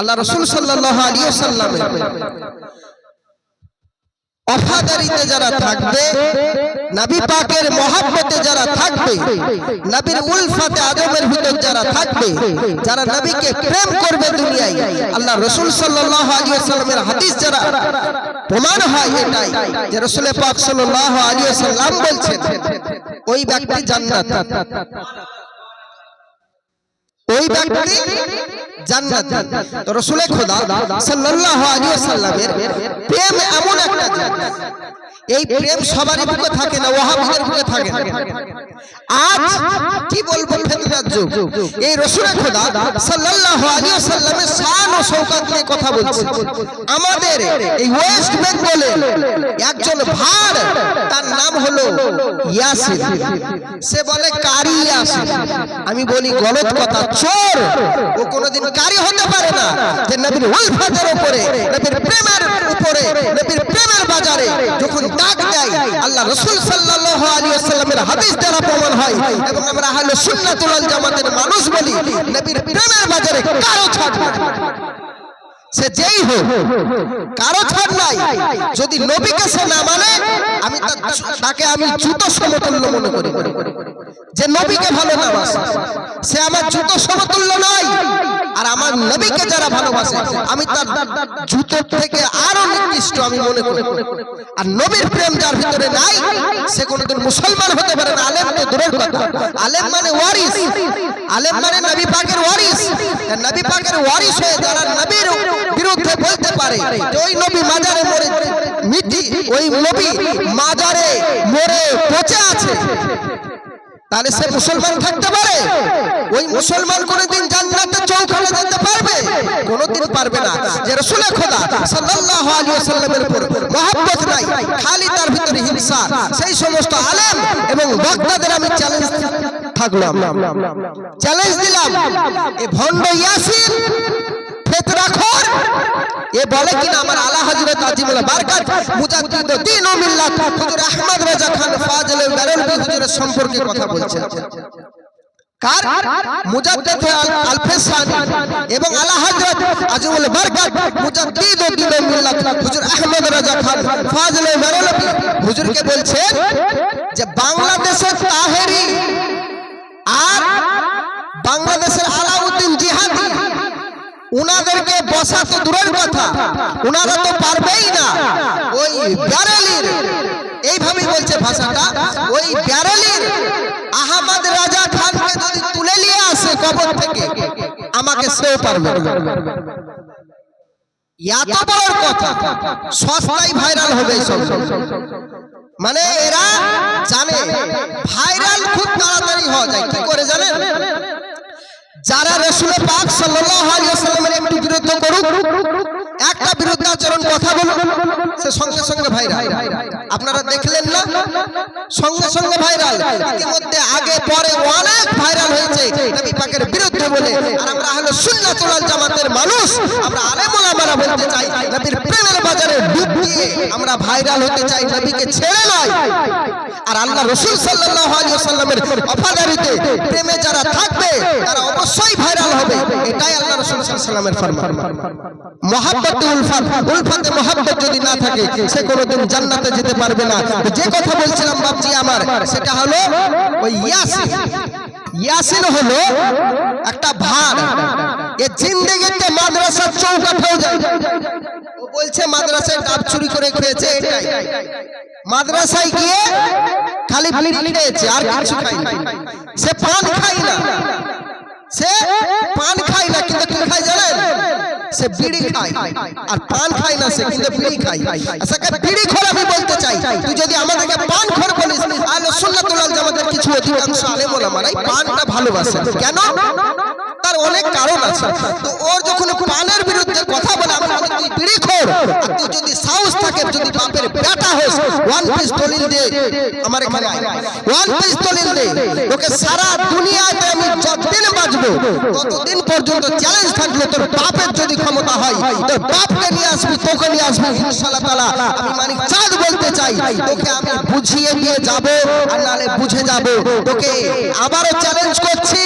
আল্লাহ রসুল সাল্লাহ আলী সাল্লামের অফাদারিতে যারা থাকবে, নবী পাকের মহাব্বতে যারা থাকবে, নবীর উলফাতে আদমের ভিতর যারা থাকবে, যারা নবীকে প্রেম করবে দুনিয়ায়, আল্লাহ রসুল সাল্লাহ আলী সাল্লামের হাদিস যারা প্রমাণ হয় এটাই যে রসুল পাক সাল্লাহ আলী সাল্লাম বলছেন, ওই ব্যক্তি জান্নাত। ওই ব্যক্তি জান্নাত। তো রসুল খোদা সাল্লাল্লাহু আলাইহি ওয়াসাল্লামের প্রেম এমন একটা জিনিস এই প্রেম সবারই বুকে থাকে না ওয়াহাবিদের বুকে থাকে আজ কি বলব ফেতনার যুগ এই রসুল খোদা সাল্লাল্লাহু আলাইহি ওয়াসাল্লামের শান ও শওকত নিয়ে কথা বলছে। আমাদের এই ওয়েস্ট বেঙ্গলে একজন ভাড়, তার নাম হলো ইয়াসিন সে বলে, কারি ইয়াসিন আমি বলি, গলত কথা, চোর। ও কোনোদিন কারি হতে পারে না, যে নবীর উলফাতের উপরে, নবীর প্রেমের উপরে, নবীর প্রেমের বাজারে যখন ডাক দেয়। আল্লাহ রাসূল সাল্লাল্লাহু আলাইহি ওয়াসাল্লামের হাদিস দ্বারা প্রমাণ হয়। এবং আমরা আহলে সুন্নাতুল জামাতের মানুষ বলি, নবীর প্রেমের বাজারে কারও ছাড় নাই। সে যেই হোক, কারও ছাড় নাই। যদি নবীকে সে না মানে আমি তাকে আমি জুতো সমতুল্য মনে করি। যে নবীকে ভালো না সে আমার জুতো সমতুল্য নয়। আমার নবীকে যারা ভালোবাসে, আমি তার জুতো থেকে আরও নির্দিষ্ট আমি মনে করি। আর নবীর প্রেম যার ভিতরে নাই, সে কোনোদিন মুসলমান হতে পারে না। আলেম তো দূরের কথা। আলেম মানে ওয়ারিস। আলেম মানে নবী পাকের ওয়ারিস। নবী পাকের ওয়ারিস হয়ে যারা নবীর বিরুদ্ধে বলতে পারে, যে ওই নবী মাজারে মরে, মিটি, ওই নবী মাজারে মরে, পচে আছে। তাহলে সে মুসলমান থাকতে পারে? ওই মুসলমান কোনদিন জান্নাতের পারবে না। যে রাসূলের খোদা সাল্লাল্লাহু আলাইহি ওয়াসাল্লামের উপর মহব্বত নাই খালি তার ভিতরে হিংসা সেই সমস্ত আলেম এবং বক্তাদের আমি চ্যালেঞ্জ থাকলাম। চ্যালেঞ্জ দিলাম। এ ভণ্ড ইয়াসিন ফেতরাখোর এ বলে কিনা আমার আলা হযরত আজিমুল বারকাত মুজাদ্দিদ দ্বীন ও মিল্লাত হুজুর আহমদ রাজা খান ফাজল বেরলভী হুজুরের সম্পর্কে কথা বলছেন। কার? মুজাদ্দিদ আল আলফেসানি। এবং আলা হযরত আজিমুল বারকাত মুজাদ্দিদ ও দ্বীন ও মিল্লাত হুজুর আহমদ রাজা খান ফাজল বেরলভী হুজুরকে বলছেন যে বাংলাদেশের তাহেরি আর বাংলাদেশের আলাউদ্দিন জিহাদি উনাদেরকে বসা তো দূরের কথা উনারা তো পারবেই না। ওই ব্যারেলির এইভাবেই বলছে ভাষাটা ওই ব্যারেলির আহমদ রাজা খানকে যদি তুলে কবর থেকে আমাকে সেও পারবে এত বড় কথা সস্তায় ভাইরাল হবে মানে এরা জানে ভাইরাল খুব তাড়াতাড়ি হওয়া যায়, কি করে জানেন? যারা রসুল পাক সাল্লাল্লাহু আলাইহি ওয়াসাল্লামের একটু বিরুদ্ধ করুক একটা বিরুদ্ধাচরণ কথা বলুন সে সঙ্গে সঙ্গে ভাইরাল আপনারা দেখলেন না? সঙ্গে সঙ্গে ভাইরাল ইতিমধ্যে আগে, পরে অনেক ভাইরাল হয়েছে। নবী পাকের বিরুদ্ধে বলে। আর আমরা হলো সুন্নাতুল জামাতের মানুষ, আমরা আলেম ওলামারা বলতে চাই, নবীর প্রেমের বাজারে ডুব দিয়ে আমরা ভাইরাল হতে চাই, নবীকে ছেড়ে নয়। আর আল্লাহ রসুল সাল্লাল্লাহু আলাইহি ওয়াসাল্লামের অফাদারিতে প্রেমে যারা থাকবে, তারা অবশ্যই ভাইরাল হবে। এটাই আল্লাহ রসুল আলাইহি ফরমান। যদি না থাকে, সে কোনোদিন জান্নাতে যেতে পারবে না। যে কথা বলছিলাম বাপজি আমার, সেটা হলো ওই ইয়াসিন। ইয়াসিন হলো একটা ভার। এ জিন্দেগিতে মাদ্রাসার চৌকাঠ হয়ে যায়। ও বলছে, মাদ্রাসায় ডাব চুরি করে খেয়েছে এটাই। মাদ্রাসায় গিয়ে খালি বিড়ি খেয়েছে, আর কিছু খাই সে পান খাই না। সে পান খায় না, কিন্তু কি খায় জানেন? সে বিড়ি খায়। আর পান খায় না সে, কিন্তু বিড়ি খায়। আচ্ছা বিড়ি খোর আমি বলতে চাই। তুই যদি আমাদেরকে পান খোর বলিস আলো সুন্নাতুল জামাতের কিছু অধিকাংশ আলেম ওলামারা এই পানটা ভালোবাসে কেন? তার অনেক কারণ আছে। তো ওর যখন পানের বিরুদ্ধে কথা বলে আমি বলি, তুই বিড়ি খোর তুই যদি সাহস থাকে যদি বাপের বেটা হোস ওয়ান পিস দলিল দে আমার এখানে ওয়ান পিস দলিল দে। ওকে সারা দুনিয়াতে আমি যতদিন বাঁচবো ততদিন পর্যন্ত চ্যালেঞ্জ থাকলে তোর বাপের যদি ক্ষমতা হয় তোর বাপকে নিয়ে আসবি তোকে নিয়ে আসবি ইনশাআল্লাহ তাআলা। আমি মানিক চাঁদ বলতে চাই তোকে আমি বুঝিয়ে দিয়ে যাব আর নালে বুঝে যাব। তোকে আবারও চ্যালেঞ্জ করছি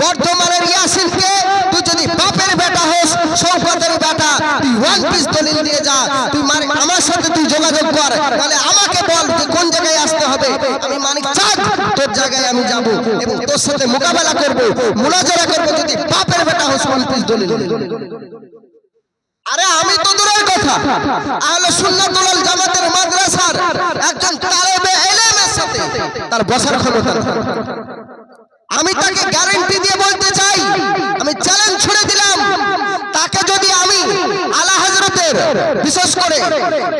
বর্ধমানের ইয়াসিনকে তুই যদি বাপের বেটা হোস সৌখ পিস দলিল দিয়ে যা তুই মানে আমার সাথে তুই যোগাযোগ কর তাহলে আমাকে বল যে কোন জায়গায় আসতে হবে আমি মানিক চাঁদ তোর জায়গায় আমি যাব এবং সাথে মোকাবেলা করব, মুনাজারা করব যদি বাপের বেটা হোস ওয়ান পিস দলিল আরে আমি তো দূরের কথা। আহলে সুন্নাতুল জামাতের মাদ্রাসার একজন তালেবে ইলমের সাথে তার বসার ক্ষমতা আমি তাকে গ্যারান্টি দিয়ে বলতে চাই, আমি চ্যালেঞ্জ ছুড়ে দিলাম। তাকে যদি আমি আলা হযরতের বিশেষ করে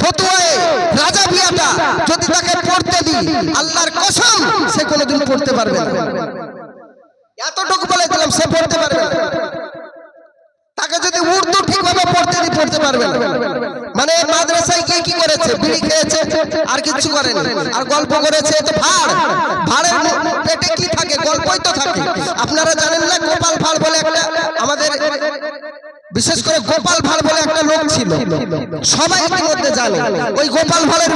ফতুয়ায়ে রাজা বিয়াটা যদি তাকে পড়তে দিই, আল্লাহর কসম, সে কোনোদিন পড়তে পারবে না। এতটুকু বলে দিলাম, সে পড়তে পারবে তাকে যদি উর্দু ঠিকভাবে পড়তে দিই পড়তে পারবে মানে মাদ্রাসায় কে কি করেছে? বিড়ি খেয়েছে, আর কিছু করেনি। আর গল্প করেছে তো ভাড় ভাড়ের পেটে কি থাকে? গল্পই তো থাকে। আপনারা জানেন না, গোপাল ভাড় বলে একটা আমাদের বিশেষ করে গোপাল ভাড় বলে একটা লোক ছিল। সবাই ইতিমধ্যে জানে? ওই গোপাল ভাড়ের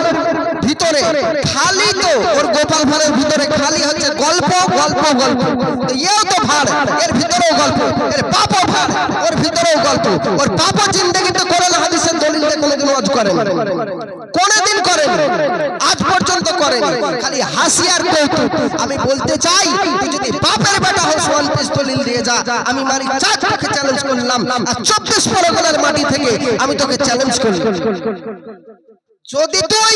ভিতরে খালি তো, ওর গোপাল ভাড়ের ভিতরে খালি হচ্ছে গল্প গল্প গল্প। এও তো ভাড়, এর ভিতরেও গল্প, এর বাপও ভাড়, ওর ভিতরেও গল্প। ওর বাপও জিন্দগিতে কোরআন হাদিসের দলিল দিয়ে কোনোদিন ওয়াজ করেন। কোনোদিন করেন, আজ পর্যন্ত করেন। খালি হাসি আর কৌতুক। আমি বলতে চাই, তুই যদি বাপের বেটা হোস যা, আমি মারি তোকে চ্যালেঞ্জ করলাম। আর চব্বিশ পরগনার মাটি থেকে আমি তোকে চ্যালেঞ্জ করলাম। যদি তুই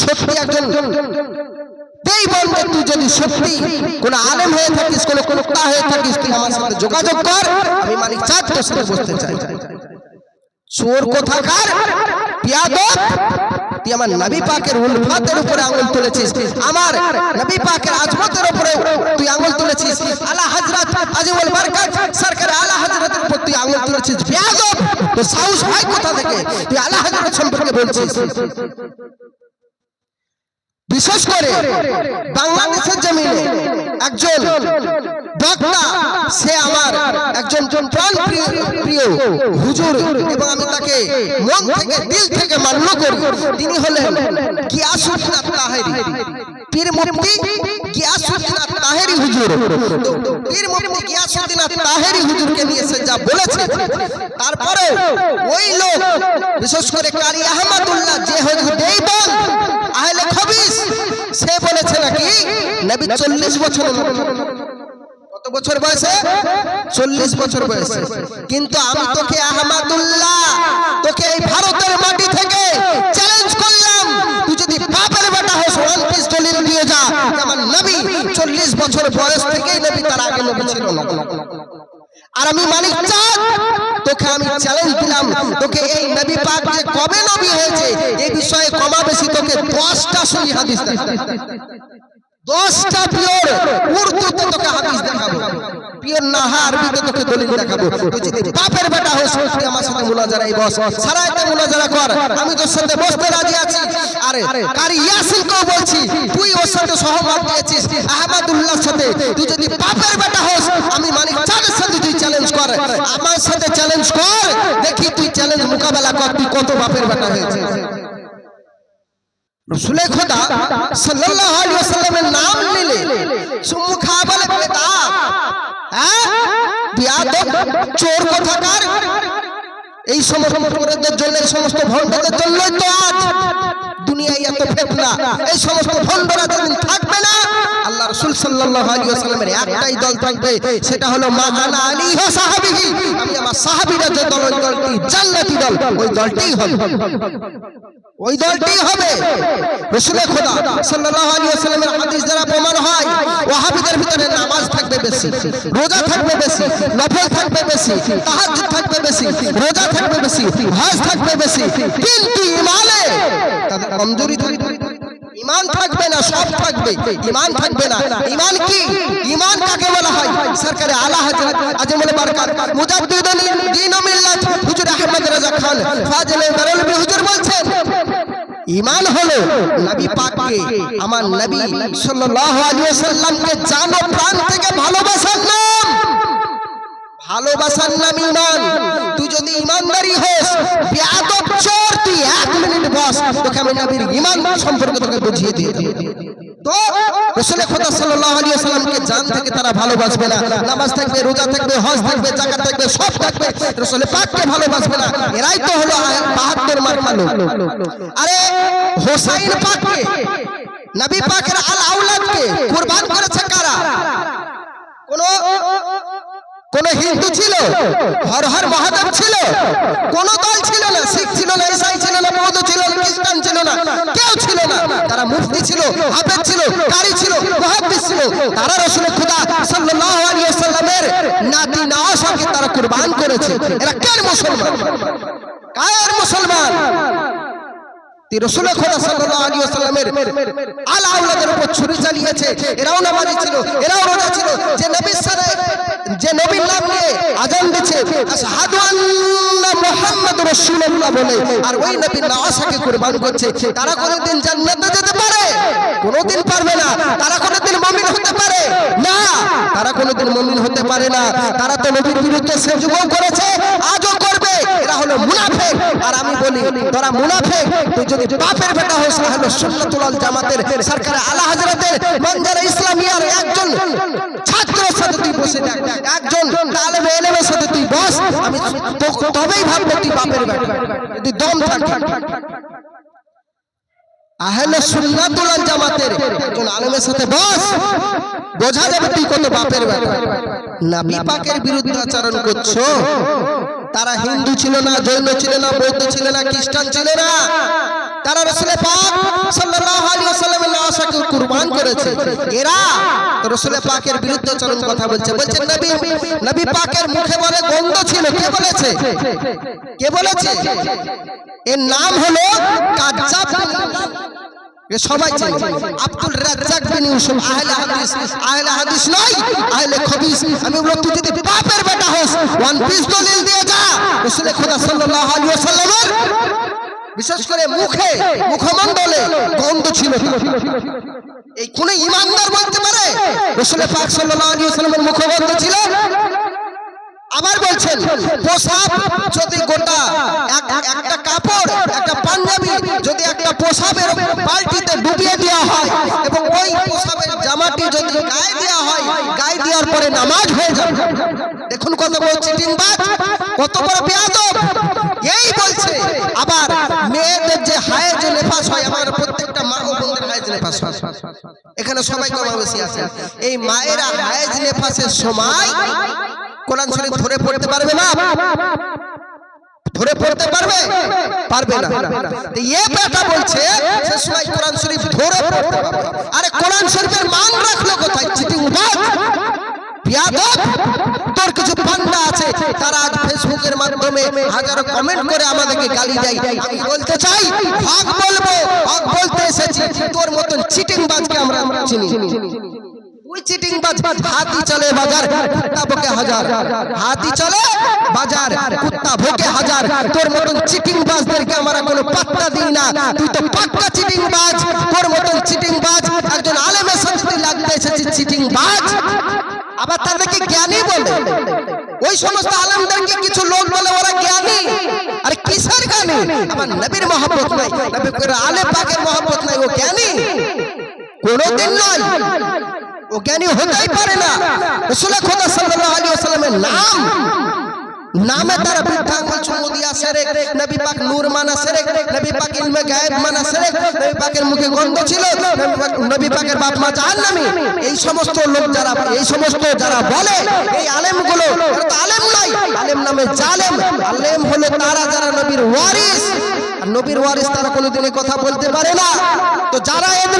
সত্যি একজন এই বলবে, তুই যদি সত্যি কোন আলেম হয়ে থাকিস, কোন হয়ে থাকিস, তুই আমার সাথে যোগাযোগ কর, আমি বসতে চাই। চোর কোথাকার? পিয়াদব তুই আমার নবী পাকের উলফাতের উপরে আঙুল তুলেছিস। আমার নবী পাকের আজমতের উপরে তুই আঙুল তুলেছিস। আলা সাউস ভাই কোথা থেকে? তুই আলা হযরত সম্পর্কে বলছিস। বিশেষ করে বাংলাদেশের জমিনে একজন বক্তা, সে আমার একজন প্রাণ প্রিয় হুজুর এবং আমি তাকে মন থেকে, দিল থেকে মান্য করি। তিনি হলেন গিয়াসুদ্দিন তাহেরি পীর মুফতি গিয়াসুদ্দিন তাহেরি হুজুর তো পীর মুফতি গিয়াসুদ্দিন তাহেরি হুজুরকে নিয়ে সে যা বলেছে তারপরে ওই লোক বিশেষ করে কারি আহমদুল্লাহ যে হুজুর দেইবন আহলে খবিস সে বলেছে নাকি নবী চল্লিশ বছর কত বছর বয়সে চল্লিশ বছর বয়সে কিন্তু আমি তোকে আহমদুল্লাহ তোকে এই ভারতের মাটি থেকে চ্যালেঞ্জ করলাম তুই যদি বাপের বেটা হোস ওয়ান পিস দলিল দিয়ে যা যে আমার নবী চল্লিশ বছর বয়স থেকেই নবী তার আগে নবী ছিল না। আর আমি মালিক চাঁদ, তোকে আমি চ্যালেঞ্জ দিলাম। তোকে এই নবী পাক যে কবে নবী হয়েছে এই বিষয়ে কমাবেশি তোকে দশটা সহি হাদিস দশটা পিওর উর্দুতে তোকে হাদিস দেখাবো। পিওর না হ্যাঁ আরবিতে তোকে দলিল দেখাবো। তুই যদি বাপের বেটা হোস তুই আমার সাথে মুনাজারাই বস সারাইতে মুনাজারা কর, আমি তোর সাথে বসতে রাজি আছি। আরে, কারি ইয়াসিন ইয়াসিনকেও বলছি, তুই ওর সাথে সহমত দিয়েছিস, আহমদুল্লাহর সাথে। তুই যদি বাপের বেটা হোস, আমি মানিক চাঁদের সাথে তুই চ্যালেঞ্জ কর। আমার সাথে চ্যালেঞ্জ কর, দেখি তুই চ্যালেঞ্জ মোকাবেলা কর, তুই কত বাপের বেটা হয়েছিস। রসুলে খোদা সাল্লাল্লাহু আলাইহি ওয়াসাল্লামের নাম নিলে চুমু খাওয়া বলে বেদাত হ্যাঁ বিয়াদব চোর কোথাকার এই সমস্ত চোরদের জন্য এই সমস্ত ভণ্ডদের জন্যই তো আজ দুনিয়ায় এত ফেতনা, এই সমস্ত ভণ্ডরা যেদিন থাকবে না, আল্লাহ রাসূল সাল্লাল্লাহু আলাইহি ওয়াসাল্লামের একটাই দল থাকবে, সেটা হলো মা আনা আলী ও সাহাবীহি। আমি আমার সাহাবীরা যে দল, ওই দলটি জান্নাতি দল, ওই দলটিই হবে। ওই দলটি হবে। রসুলের খোদা সাল্লাল্লাহু আলাইহি ওয়াসাল্লামের হাদিস দ্বারা প্রমাণ হয়, ওয়াহাবিদের ভিতরে নামাজ থাকবে বেশি, রোজা থাকবে বেশি, নফল থাকবে বেশি, তাহাজ্জুদ থাকবে বেশি, রোজা থাকবে বেশি, হজ থাকবে বেশি কিন্তু ইমানে তাদের কমজোরি থাকবে। ইমান থাকবে না, সব থাকবে। ইমান থাকবে না। ইমান কি? ইমান কাকে বলা হয়? সরকারে আলা হযরত আজমুল বারকাত মুজাদ্দিদুল দ্বীন ও মিল্লাত, হুজুর আহমদ রাজা খান, ফাজিল বেরলভী হুজুর বলছেন, ইমান হলো নবী পাককে আমার নবী সাল্লাল্লাহু আলাইহি ওয়াসাল্লামকে জানো, প্রাণ থেকে ভালোবাসার নাম। ভালোবাসার নাম ইমান। তুই যদি ইমানদারি হোস বেয়াদব তুই এক মিনিট বস, তোকে আমি নবীর ইমান সম্পর্কে তোকে বুঝিয়ে দিয়ে তো খোদা সাল্লাল্লাহু আলাইহি ওয়াসাল্লামকে জান থেকে তারা ভালোবাসবে না। নামাজ থাকবে, রোজা থাকবে, হজ থাকবে, যাকাত থাকবে, সব থাকবে। পাককে ভালোবাসবে না। এরাই তো হলো বাহাত্তর মার্কা লোক আরে হোসাইন পাককে, নবী পাকের আল আউলাদকে কুরবান করেছে কারা? কোন কোন হিন্দু ছিল? হর হর মহাদেব ছিল? কোন দল ছিল না। শিখ ছিল না, ইসাই ছিল না, বৌদ্ধ ছিল না, খ্রিস্টান ছিল না, কেউ ছিল না। তারা মুফতি ছিল, হাফেজ ছিল, কারি ছিল, মুহাদ্দিস ছিল। তারা রাসূল খুদা ওয়াসাল্লামের নাতি নওয়াজকে তারা কুরবান করেছে। এরা কেন মুসলমান? কার মুসলমান? আর ওই নবীর করছে। তারা কোনোদিন জান্নাতে যেতে পারে, কোনোদিন পারবে না। তারা কোনোদিন মুমিন হতে পারে, না। তারা কোনোদিন মুমিন হতে পারে না। তারা তো নবীর বিরুদ্ধে সে যুগও করেছে, আজও করবে। এরা হলো মুনাফিক। আর আমি বলি, তোরা মুনাফিক, তুই যদি বাপের বেটা হোস, তাহলে সুন্নাতুল জামাতের সরকার আলা হযরতের মঞ্জারে ইসলামিয়ার একজন ছাত্রের সাথে তুই বসে দেখ একজন ইলমের সাথে তুই বস। আমি তবেই ভাববো তুই বাপের বেটা। যদি দম থাকে। আহলে সুন্নাতুল জামাতের একজন আলেমের সাথে বস। বোঝা যাবে তুই কত বাপের বেটা। বিরুদ্ধে আচরণ করছ। তারা হিন্দু ছিল না, জৈন ছিল না, বৌদ্ধ ছিল না, খ্রিস্টান ছিল না। তারা রসুলের পাক সাল্লাল্লাহু আলাইহি ওয়াসাল্লামের লাশকে কুরবান করেছে। এরা রসুলের পাকের বিরুদ্ধে আচরণ কথা বলছে। বলছে, নবী নবী পাকের মুখে বলে গন্ধ ছিল, কে বলেছে? কে বলেছে? এর নাম হলো কাজ্জাব। সবাই চেনে আব্দুল রাজ্জাক বিন ইউসুফ আহলে হাদিস আহলে হাদিস নয় আহলে খবিস। আমি বলব তুই যদি বাপের বেটা হোস। ওয়ান পিস দলিল দিয়ে যা। রাসূল খোদা সাল্লাল্লাহু আলাইহি ওয়াসাল্লামের বিশেষ করে মুখে মুখমণ্ডলে গন্ধ ছিল এই কোন ইমানদার বলতে পারে? রাসূল পাক সাল্লাল্লাহু আলাইহি ওয়াসাল্লামের মুখগন্ধ ছিল? আবার বলছেন পোশাক যদি গোটা এক- একটা কাপড় একটা পাঞ্জাবি যদি একটা পোশাকের বালতিতে ডুবিয়ে দেওয়া হয় এবং ওই পোশাকের জামাটি যদি গায়ে দেওয়া হয় গায়ে দেওয়ার পরে নামাজ হয়ে যাবে। দেখুন কত বড় চিটিংবাজ কত বড় বেয়াদব। এই বলছে আবার মেয়েদের যে হায়ের যে নেফাস হয় আমার প্রত্যেকটা মা ও বোনদের হায়েজ নেফাস হয়। এখানে সবাই কম বেশি আছে। এই মায়েরা হায়েজ নেফাসের সময় কোরআন শরীফ ধরে পড়তে পারবে না? ধরে পড়তে পারবে? পারবে না। এ বলছে, সে সময় কোরআন শরীফ ধরে পড়তে পারবে। আরে কোরআন শরীফের মান রাখল কোথায়? বাজ তোর কিছু পান্ডা আছে। তারা আজ ফেসবুকের মাধ্যমে হাজারো কমেন্ট করে আমাদেরকে গালি দেয়। আমি বলতে চাই, হক বলব, হক বলতে এসেছি। তোর মতন চিটিং বাজকে আমরা চিনি। ওই চিটিং বাজ হাতি চলে বাজার, কুত্তা বকে হাজার। হাতি চলে বাজার, কুত্তা ভোকে হাজার। তোর মতন চিটিং বাজদেরকে আমরা কোনো পাত্তা দিই না। তুই তো পাক্কা চিটিং বাজ। তোর মতন চিটিং বাজ। একজন আলেমের সাথে লাগতে এসেছিস চিটিং বাজ, আবার তাদেরকে জ্ঞানী বলে। ওই সমস্ত আলেমদেরকে কিছু লোক বলে ওরা জ্ঞানী। আর কিসের জ্ঞানী? আমার নবীর মহব্বত নাই। নবী আলেম পাকের মহব্বত নাই, ও জ্ঞানী। কোনোদিন নয়। ও জ্ঞানী হতেই পারে না। নাম। নামে তারা নবী পাক নূর মানা নবী পাক ইলমে গায়েব মানা নবী পাকের মুখে গন্ধ ছিল। নবী পাকের বাপ মা জাহান্নামী। এই সমস্ত লোক যারা এই সমস্ত যারা বলে, এই আলেমগুলো তো আলেম নয়। আলেম নামে জালেম। আলেম হলো তারা যারা নবীর ওয়ারিস। আর নবীর ওয়ারিস তারা কোনোদিন কথা বলতে পারে না। তো যারা এদেরকে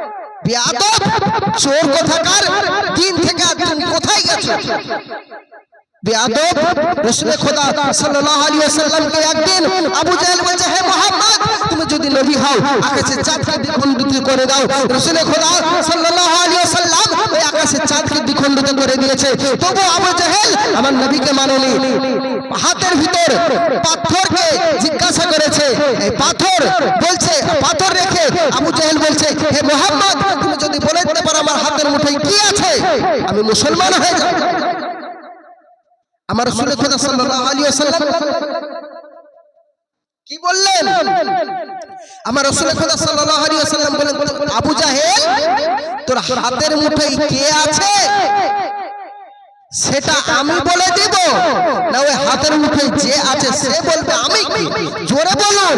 বেয়াদব চোর কোথাকার? দিন থেকে তুমি কোথায় গেছো? বেয়াদব রাসূল খোদা সাল্লাল্লাহু আলাইহি ওয়াসাল্লামকে একদিন আবু জাহেল বলছে, হে মুহাম্মদ, তুমি যদি নবী হও আকাশের চাঁদকে দ্বিখণ্ডিত করে দাও। রসুলের খোদা সাল্লাল্লাহু আলাইহি ওয়াসাল্লাম ওই আকাশের চাঁদকে দ্বিখণ্ডিত করে দিয়েছে। তবু আবু জাহেল আমার নবীকে মানেনি। হাতের ভিতর পাথরকে জিজ্ঞাসা করেছে, এই পাথর? বলছে, পাথর রেখে। আবু জাহেল বলছে, হে মোহাম্মদ আমি মুসলমান হয়ে যাব আমার রসুলের খোদা সাল্লাল্লাহু আলাইহি ওয়াসাল্লাম কি বললেন? আমার রসুলের খোদা সাল্লাল্লাহু আলাইহি ওয়াসাল্লাম বলেন, আবু জাহেল, তোর হাতের মুঠোয় কে আছে? সেটা আমি বলে দিব। না, ওই হাতের মুঠোয় যে আছে, সে বলবে আমি। জোরে বলুন।